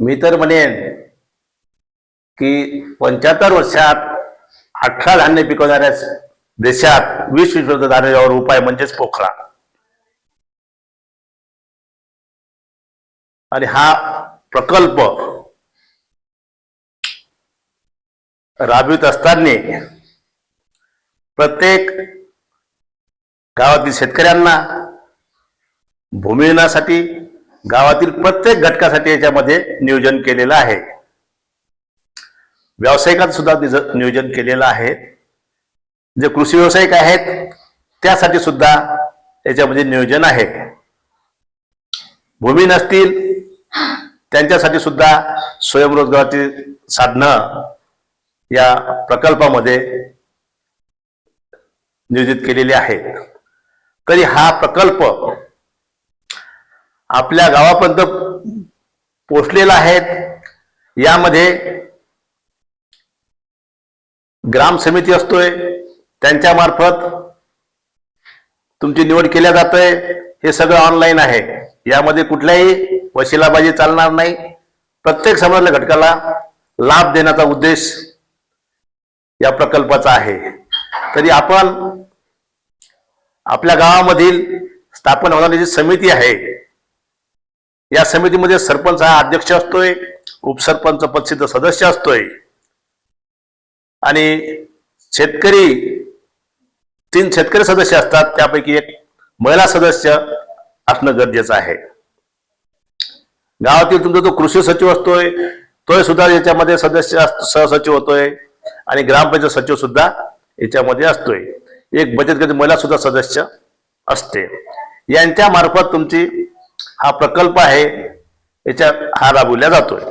मी तर म्हणेन की पंच्याहत्तर वर्षात अठरा धान्य पिकवणाऱ्या देशात वीस विश्व धान्यावर उपाय म्हणजेच पोखरा. आणि हा प्रकल्प राबवित असताना प्रत्येक गावातील शेतकऱ्यांना भूमिहीनासाठी गावातील प्रत्येक घटकासाठी याच्यामध्ये नियोजन केलेलं आहे. व्यावसायिकात सुद्धा नियोजन केलेलं आहे. जे कृषी व्यावसायिक आहेत त्यासाठी सुद्धा याच्यामध्ये नियोजन आहे. भूमी नसतील त्यांच्यासाठी सुद्धा स्वयंरोजगाराची साधनं या प्रकल्पामध्ये नियोजित केलेली आहेत. तरी हा प्रकल्प आपल्या गावापर्यंत पोचलेला आहेत. यामध्ये ग्राम समिती असतोय त्यांच्या मार्फत तुमची निवड केल्या जातोय. हे सगळं ऑनलाईन आहे. यामध्ये कुठल्याही वशिलाबाजी चालणार नाही. प्रत्येक समाजातल्या घटकाला लाभ देण्याचा उद्देश या प्रकल्पाचा आहे. तरी आपण आपल्या गावामधील स्थापन होणारी जी समिती आहे. या समितीमध्ये सरपंच हा अध्यक्ष असतोय उपसरपंच पदसिद्ध सदस्य असतोय. आणि शेतकरी तीन शेतकरी सदस्य असतात त्यापैकी एक महिला सदस्य असणं गरजेचं आहे. गावातील तुमचा जो कृषी सचिव असतोय तोय सुद्धा याच्यामध्ये सदस्य सहसचिव होतोय आणि ग्रामपंचायत सचिव सुद्धा याच्यामध्ये असतोय. एक बचत गट महिला सुद्धा सदस्य असते. यांच्या मार्फत तुमची हा प्रकल्प आहे याच्या हा राबविला जातोय.